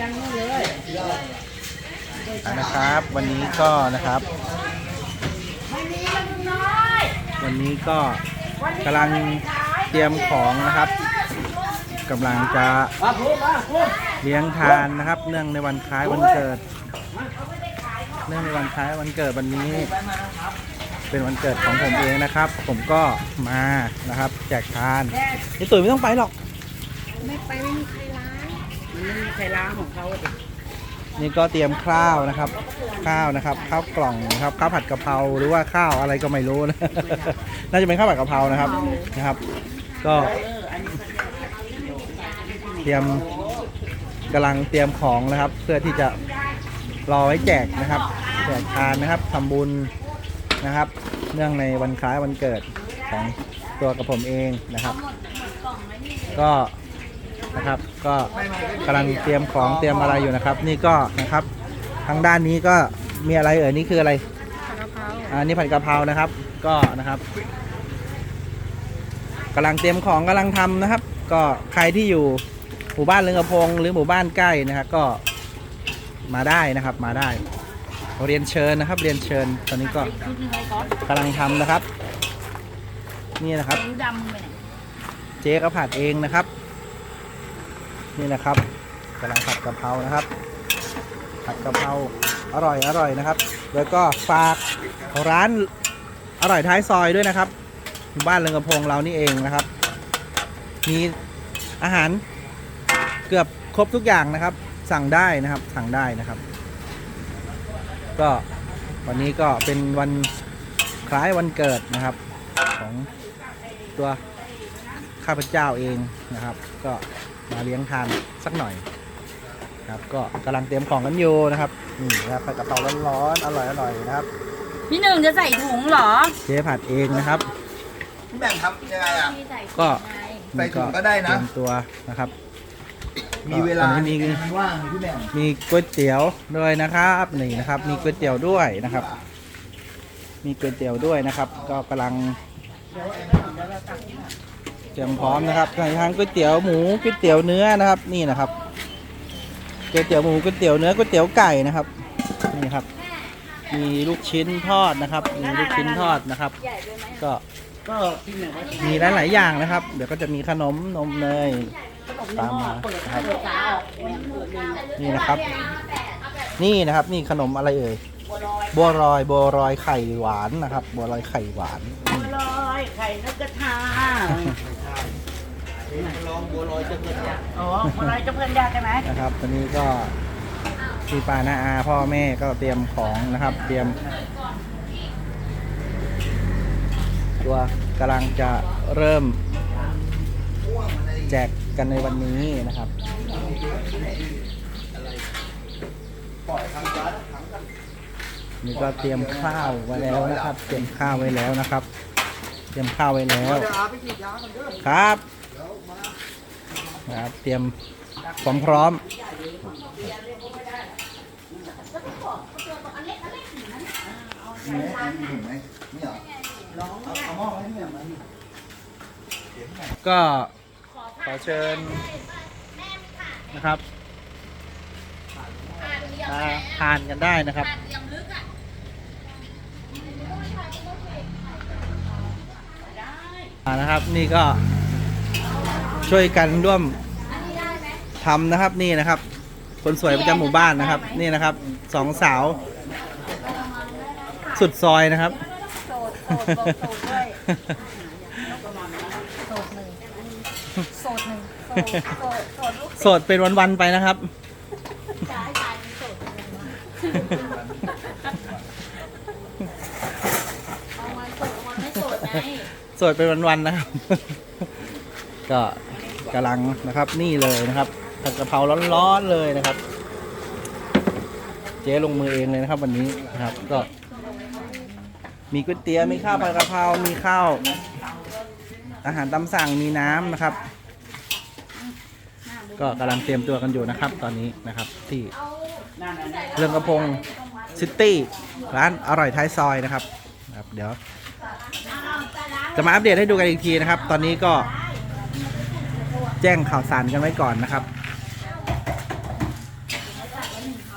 ยังนู่นเลยอะนะครับ วันนี้ก็นะครับไม่มีแล้วมึงน้อยวันนี้ก็กำลังเตรียมของนะครับกำลังจะมาพูดมาพูดเลี้ยงทานนะครับ เนื่องในวันคล้ายวันเกิด เนื่องในวันคล้ายวันเกิดวันนี้ เป็นวันเกิดของผมเองนะครับ ผมก็มานะครับ แจกทานนี่ตุ๋ยไม่ต้องไปหรอก ไม่ไปไม่มีใครล้างมัน ไม่มีใครล้างของเขาดินี่ก็เตรียมข้าวนะครับ ข้าวนะครับ ข้าวกล่องนะครับข้าวผัดกะเพราหรือว่าข้าวอะไรก็ไม่รู้นะ น่าจะเป็นข้าวผัดกะเพรานะครับนะครับ ก็เอออันนี้เตรียมกำลังเตรียมของนะครับ เพื่อที่จะรอไว้แจกนะครับแจกทานนะครับทำบุญนะครับ เนื่องในวันคล้ายวันเกิดของตัวกับผมเองนะครับ ก็ นะครับ ก็กำลังเตรียมของเตรียมอะไรอยู่นะครับ นี่ก็นะครับ ทางด้านนี้ก็มีอะไรเอ่ยนี่คืออะไรอ่านี่ผัดกะเพรานะครับ ก็นะครับกำลังเตรียมของกำลังทำนะครับ ก็ใครที่อยู่หมู่บ้านเรืองกระพงหรือหมู่บ้านใกล้นะครับ ก็มาได้นะครับมาได้เรียนเชิญนะครับ เรียนเชิญตอนนี้ก็ชุดหนึงเลยก่อนกำลังทำนะครับ นี่นะครับผิวดำไปไหนเจ๊ก็ผัดเองนะครับ นี่นะครับกำลังผัดกะเพรานะครับ ผัดกะเพราอร่อยอร่อยนะครับ แล้วก็ฝากร้านอร่อยท้ายซอยด้วยนะครับบ้านเรืองกระพงเรานี่เองนะครับ มีอาหารเกือบครบทุกอย่างนะครับ สั่งได้นะครับสั่งได้นะครับ ก็วันนี้ก็เป็นวันคล้ายวันเกิดนะครับ ของตัวข้าพเจ้าเองนะครับ ก็ มาเลี้ยงทานสักหน่อยครับก็กำลังเตรียมของกันอยู่นะครับนี่นะครับผัดกะเพราร้อนๆอร่อยอร่อยนะครับพี่หนึ่งจะใส่ถุงเหรอเจ๊ผัดเองนะครับพี่แบ่งครับยังไงอะก็ใส่ถุงก็ได้นะ เตรียมตัวนะครับ มีเวลาตอนนี้มีมันว่างพี่แบ่งมีก๋วยเตี๋ยวด้วยนะครับนี่นะครับ มีก๋วยเตี๋ยวด้วยนะครับ มีก๋วยเตี๋ยวด้วยนะครับ ก็กำลังเต รียมพร้อมนะครับทั้งก๋วยเตี๋ยวหมูก๋วยเตี๋ยวเนื้อนะครับ นี่นะครับก๋วยเตี๋ยวหมูก๋วยเตี๋ยวเนื้อก๋วยเตี๋ยวไก่นะครับ นี่ครับ มีลูกชิ้นทอดนะครับ มีลูกชิ้นทอดนะครับ ก็ก็พี่หนึ่งว่ามีหลายๆอย่างนะครับ เดี๋ยวก็จะมีขนมนมเนยตามมาครับนี่นะครับ นี่นะครับนี่ขนมอะไรเอ่ยบัวลอยบัวลอยไข่หวานนะครับบัวลอยไข่หวานนี่ลอยไข่นกกระทา ลองบัวลอยจะเกิดจากอ๋อบัวลอยจะเพื่อนยากใช่ไหมนะครับตอนนี้ก็พี่ปานาอาพ่อแม่ก็เตรียมของนะครับ เตรียม ตัวกำลังจะเริ่มแจกกันในวันนี้นะครับนี่ก็เตรียมข้าวไว้แล้วนะครับ เตรียมข้าวไว้แล้วนะครับ เตรียมข้าวไว้แล้วครับ นะครับเตรียมความพร้อม มีไหมมีถุงไหมนี่เหรอลองเอาหม้อไว้ที่ไหนมันก็ขอเชิญนะครับมาทานกันได้นะครับอ่านะครับนี่ก็ ช่วยกันร่วมทำนะครับนี่นะครับ คนสวยประจำหมู่บ้านนะครับ นี่นะครับสองสาว สุดซอยนะครับ โสดโสดโสดโสดด้วยโสดหนึ่งโสดหนึ่งโสดโสดโสดลูกโสดเป็นวัน ๆ ไปนะครับ ชายชายมีโสดเป็นวันเอาวันโสดเอาวันไม่โสดไงสวดเป็นวัน ๆ นะครับ ก็ กำลังนะครับ นี่เลยนะครับผัดกะเพราร้อนๆเลยนะครับ เจ๊ลงมือเองเลยนะครับ วันนี้นะครับ ก็ มีก๋วยเตี๋ยวมีข้าวผัดกะเพรา มีข้าว อาหารตามสั่งมีน้ำนะครับ ก็กำลังเตรียมตัวกันอยู่นะครับ ตอนนี้นะครับที่เรื่องกระพงซิตี้ร้านอร่อยท้ายซอยนะครับนะครับ เดี๋ยว จะมาอัปเดตให้ดูกันอีกทีนะครับ ตอนนี้ก็ แจ้งข่าวสารกันไว้ก่อนนะครับ